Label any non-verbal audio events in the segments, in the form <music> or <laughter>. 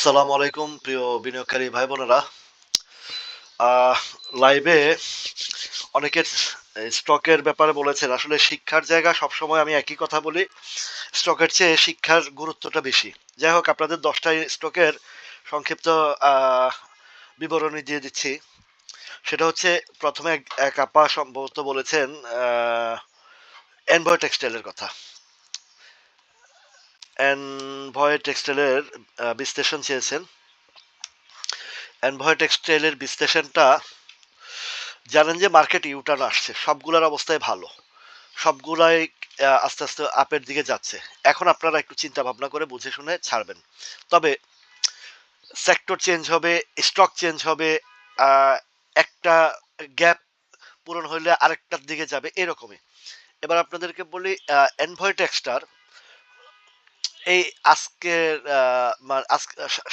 আসসালামু আলাইকুম, প্রিয় বিনিয়োগকারী ভাই বোনেরা লাইভে অনেকের স্টকের ব্যাপারে বলেছেন, আসলে শিক্ষার জায়গা সবসময় আমি একই কথা বলি স্টকের চেয়ে শিক্ষার গুরুত্বটা বেশি। যাই হোক, আপনাদের দশটা স্টকের সংক্ষিপ্ত বিবরণী দিয়ে দিচ্ছি। সেটা হচ্ছে, প্রথমে এক- আপা সম্ভবত বলেছেন এনভয় টেক্সটাইলের কথা। এনভয় টেক্সটাইলের বিশ্লেষণ চেয়েছেন। এনভয় টেক্সটাইলের বিশ্লেষণটা জানেন যে মার্কেট ইউটার্ন আসছে, সবগুলোর অবস্থায় ভালো। সবগুলাই আস্তে আস্তে আপের দিকে যাচ্ছে। এখন আপনারা একটু চিন্তা ভাবনা করে বুঝে শুনে ছাড়বেন। তবে সেক্টর চেঞ্জ হবে স্টক চেঞ্জ হবে একটা গ্যাপ পূরণ হইলে আরেকটার দিকে যাবে, এরকমই। এবার আপনাদেরকে বলি এনভয় টেক্সটার এই আজকের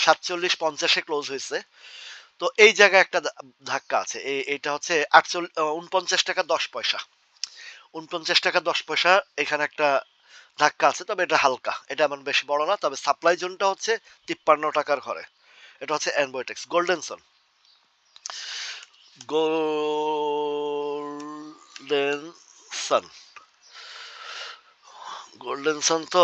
সাতচল্লিশ পঞ্চাশে ক্লোজ হয়েছে। তো এই জায়গায় একটা ধাক্কা আছে। এইটা হচ্ছে আটচল্লিশ উনপঞ্চাশ টাকা দশ পয়সা। উনপঞ্চাশ টাকা দশ পয়সা, এখানে একটা ধাক্কা আছে, তবে এটা হালকা। এটা এমন বেশি বড় না, তবে সাপ্লাই জোনটা হচ্ছে তিপ্পান্ন টাকার ঘরে। এটা হচ্ছে অ্যানবয়টেক্স golden sun golden sun golden sun তো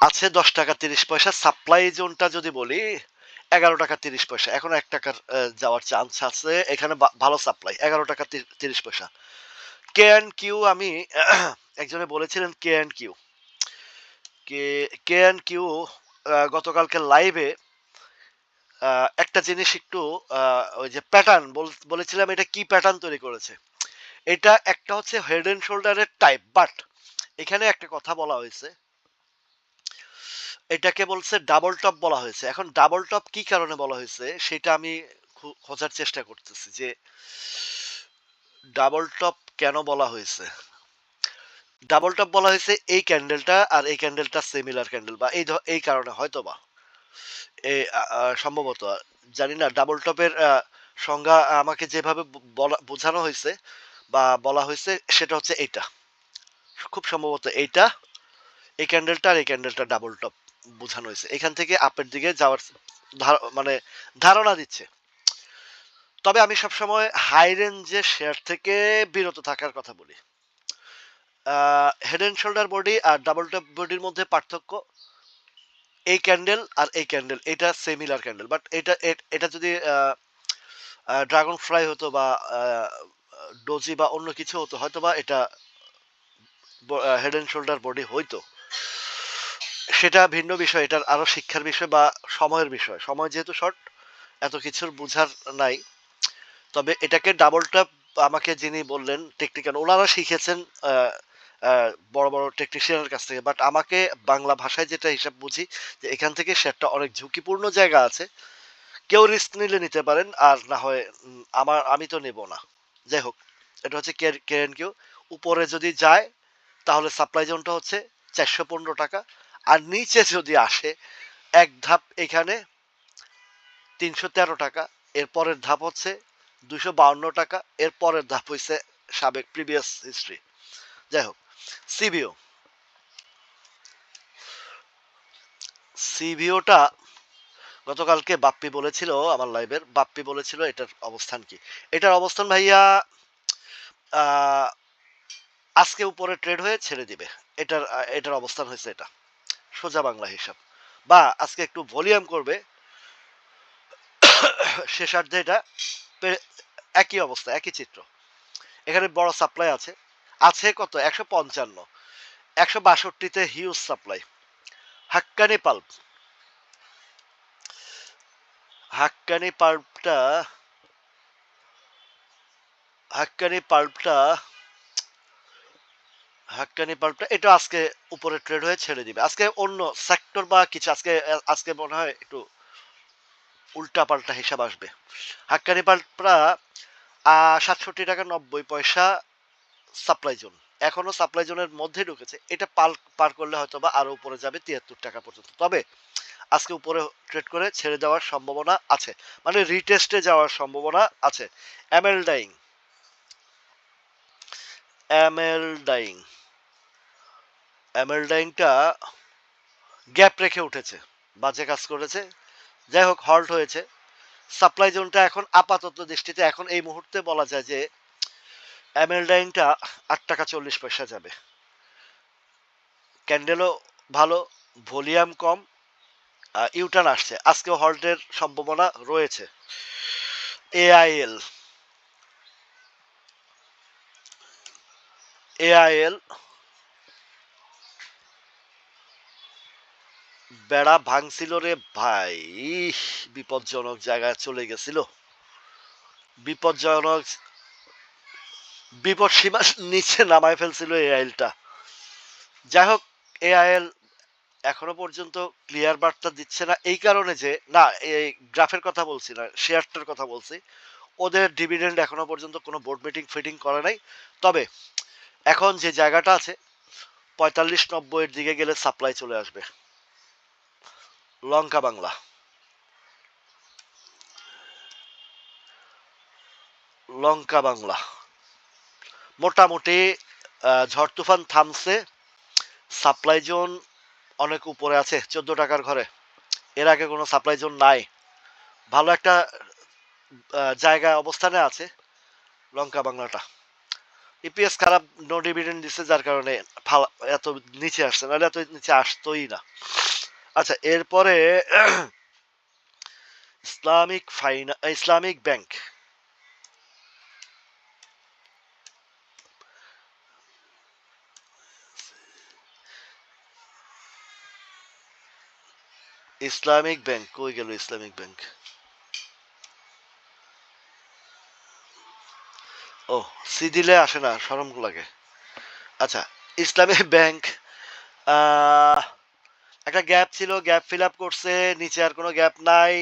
আছে দশ টাকা তিরিশ পয়সা। সাপ্লাই জোনটা যদি বলি, এগারো টাকা তিরিশ পয়সা। এখনও এক টাকার যাওয়ার চান্স আছে। এখানে ভালো সাপ্লাই, এগারো টাকা তিরিশ পয়সা। কে অ্যান্ড কিউ আমি, <clears throat> একজনে বলেছিলেন K and Q. K K and Q গতকালকে লাইভে একটা জিনিস একটু ওই যে প্যাটার্ন বলেছিলাম, এটা কি প্যাটার্ন তৈরি করেছে? এটা একটা হচ্ছে হেড অ্যান্ড শোল্ডারের টাইপ বাট এখানে একটা কথা বলা হয়েছে। এটাকে বলছে ডাবল টপ বলা হয়েছে। এখন ডাবল টপ কি কারণে বলা হয়েছে সেটা আমি খোঁজার চেষ্টা করতেছি যে ডাবল টপ কেন বলা হয়েছে? ডাবল টপ বলা হয়েছে এই ক্যান্ডেলটা আর এই ক্যান্ডেলটা সিমিলার ক্যান্ডেল বা এই এই কারণে হয়তো বা সম্ভবত জানি না ডাবল টপের সংজ্ঞা আমাকে যেভাবে বোঝানো হয়েছে বা বলা হয়েছে সেটা হচ্ছে এইটা খুব সম্ভবত এইটা। এই ক্যান্ডেলটা আর এই ক্যান্ডেলটা ডাবল টপ বোঝানো হয়েছে। এখান থেকে আপের দিকে যাওয়ার মানে ধারণা দিচ্ছে। তবে আমি সবসময় হাই রেঞ্জে শেয়ার থেকে বিরত থাকার কথা বলি। হেড অ্যান্ড শোল্ডার বডি আর ডাবল টপ বডির মধ্যে পার্থক্য এই ক্যান্ডেল আর এই ক্যান্ডেল এটা সেমিলার ক্যান্ডেল বাট এটা এটা যদি ড্রাগন ফ্লাই হতো বা ডোজি বা অন্য কিছু হতো হয়তো বা এটা হেড অ্যান্ড শোল্ডার বডি হইতো। সেটা ভিন্ন বিষয়, এটার আরও শিক্ষার বিষয় বা সময়ের বিষয়। সময় যেহেতু শর্ট এত কিছুর বুঝার নাই। তবে এটাকে ডাবল আমাকে যিনি বললেন টেকনিক্যাল ওনারা শিখেছেন বড় বড় টেকনিশিয়ানের কাছ থেকে। বাট আমাকে বাংলা ভাষায় যেটা হিসাব বুঝি, যে এখান থেকে শেয়ারটা অনেক ঝুঁকিপূর্ণ জায়গা আছে। কেউ রিস্ক নিলে নিতে পারেন, আর না হয় আমার, আমি তো নেব না। যাই হোক, এটা হচ্ছে কেএন কিউ উপরে যদি যায় তাহলে সাপ্লাই জোনটা হচ্ছে চারশো পনেরো টাকা। আর নিচে যদি আসে, এক ধাপ এখানে তিনশো তেরো টাকা, এর পরের ধাপ হচ্ছে দুশো বাউন্ন টাকা, এর পরের ধাপ হয়েছে সাবেক প্রিভিয়াস হিস্ট্রি যাই হোক সিবিও সিবিওটা গতকালকে বাপ্পি বলেছিল, আমার লাইভের বাপ্পি বলেছিল এটার অবস্থান কি। এটার অবস্থান ভাইয়া আজকে উপরে ট্রেড হয়ে ছেড়ে দিবে। এটার এটার অবস্থান হয়েছে এটা। সোজা বাংলা হিসাব। বা আজকে একটু ভলিউম করবে। শেষার্ধে এটা একই অবস্থা, একই চিত্র। এখানে বড় সাপ্লাই আছে। আছে কত? একশো পঞ্চান্ন। একশো বাষট্টিতে huge supply Haqqani pulp Haqqani পাল্পটা Haqqani পাল্পটা হাক্কানি পাল্পটা, এটা আজকে উপরে ট্রেড হয়ে ছেড়ে দিবে। আজকে অন্য সেক্টর বা কিছু, আজকে আজকে মনে হয় একটু উল্টা পাল্টা হিসাব আসবে। হাক্কানি পাল্পটা সাতষট্টি টাকা নব্বই পয়সা সাপ্লাই জোন এখনও সাপ্লাই জোনের মধ্যে ঢুকেছে। এটা পার পার করলে হয়তো বা আরও উপরে যাবে তিয়াত্তর টাকা পর্যন্ত। তবে আজকে উপরে ট্রেড করে ছেড়ে দেওয়ার সম্ভাবনা আছে। মানে রিটেস্টে যাওয়ার সম্ভাবনা আছে। ML dyeing ML dyeing ML ডাইংটা gap রেখে উঠেছে, বাজে কাজ করেছে। যাই হোক হল্ট হয়েছে। সাপ্লাই জোনটা এখন আপাতত দৃষ্টিতে এখন এই মুহূর্তে বলা যায় যে অ্যামেলডাইনটা আট টাকা চল্লিশ পয়সা যাবে। ক্যান্ডেলও ভালো, ভলিউম কম ইউটার্ন আসছে। আজকেও হল্টের সম্ভাবনা রয়েছে। এআইএল। এআইএল বেড়া ভাঙছিল রে ভাই। বিপজ্জনক জায়গায় চলে গেছিল। বিপজ্জনক বিপদ সীমা নিচে নামায় ফেলছিল এআইএলটা যাই হোক এআইএল এখনও পর্যন্ত ক্লিয়ার বার্তা দিচ্ছে না। এই কারণে যে, না, এই গ্রাফের কথা বলছি না, শেয়ারটার কথা বলছি। ওদের ডিভিডেন্ড এখনও পর্যন্ত কোনো বোর্ড মিটিং ফিটিং করে নাই। তবে এখন যে জায়গাটা আছে, পঁয়তাল্লিশ নব্বইয়ের দিকে গেলে সাপ্লাই চলে আসবে। লঙ্কা বাংলা লঙ্কা বাংলা মোটামুটি ঝড় তুফান থামছে। সাপ্লাই জোন অনেক উপরে আছে চোদ্দ টাকার ঘরে। এর আগে কোনো সাপ্লাই জোন নাই। ভালো একটা আহ, জায়গায় অবস্থানে আছে লঙ্কা বাংলাটা। ইপিএস খারাপ নো ডিভিডেন্ড দিচ্ছে যার কারণে এত নিচে আসছে নাহলে এত নিচে আসতোই না। আচ্ছা এরপরে ইসলামিক ফাইনা, ইসলামিক ব্যাংক। ইসলামিক ব্যাংক, কই গেল ইসলামিক ব্যাংক? ও সি দিলে আসে না সরম লাগে আচ্ছা ইসলামিক ব্যাংক একটা গ্যাপ ছিল গ্যাপ ফিল আপ করছে, নিচে আর কোনো গ্যাপ নাই।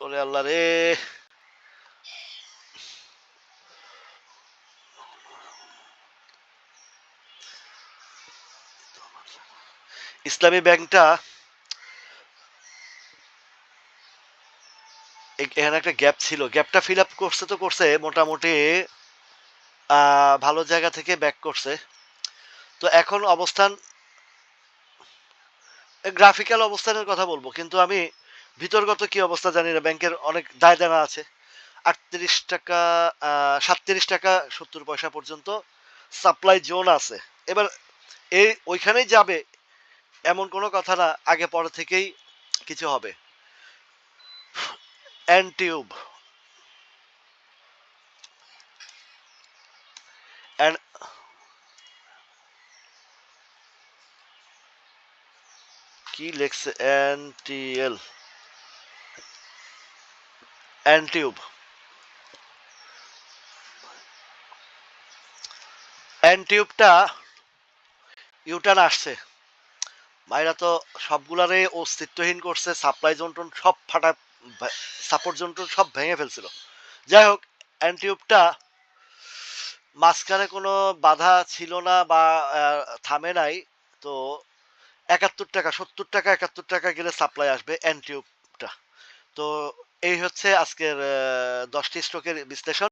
ওরে আল্লাহ রে। ইসলামী ব্যাংকটা এখানে একটা গ্যাপ ছিল। গ্যাপটা ফিল আপ করছে তো করছে, মোটামুটি ভালো জায়গা থেকে ব্যাক করছে। তো এখন অবস্থান গ্রাফিক্যাল অবস্থানের কথা বলব, কিন্তু আমি ভিতরগত কি অবস্থা জানি না, ব্যাংকের অনেক দায় দেনা আছে। আটত্রিশ টাকা সাতত্রিশ টাকা, সত্তর পয়সা পর্যন্ত সাপ্লাই জোন আছে। এবার এই, ওইখানেই যাবে, এমন কোনো কথা না, আগে পরে থেকেই কিছু হবে। অ্যান্টিউব অ্যান্ড কি লেখছে অ্যান্টিএল অ্যান্টিউব অ্যান্টিউবটা ইউটার্ন আসছে। মায়েরা তো সবগুলারে অস্তিত্বহীন করছে সাপ্লাই জন্টন সব ফাটা সাপোর্ট জন্টন সব ভেঙে ফেলছিল। যাই হোক অ্যান্টিউবটা মাঝখানে কোনো বাধা ছিল না বা থামে নাই। তো একাত্তর টাকা, সত্তর টাকা, একাত্তর টাকা গেলে সাপ্লাই আসবে অ্যান্টিউবটা তো এই হচ্ছে আজকের দশটি স্টকের বিশ্লেষণ।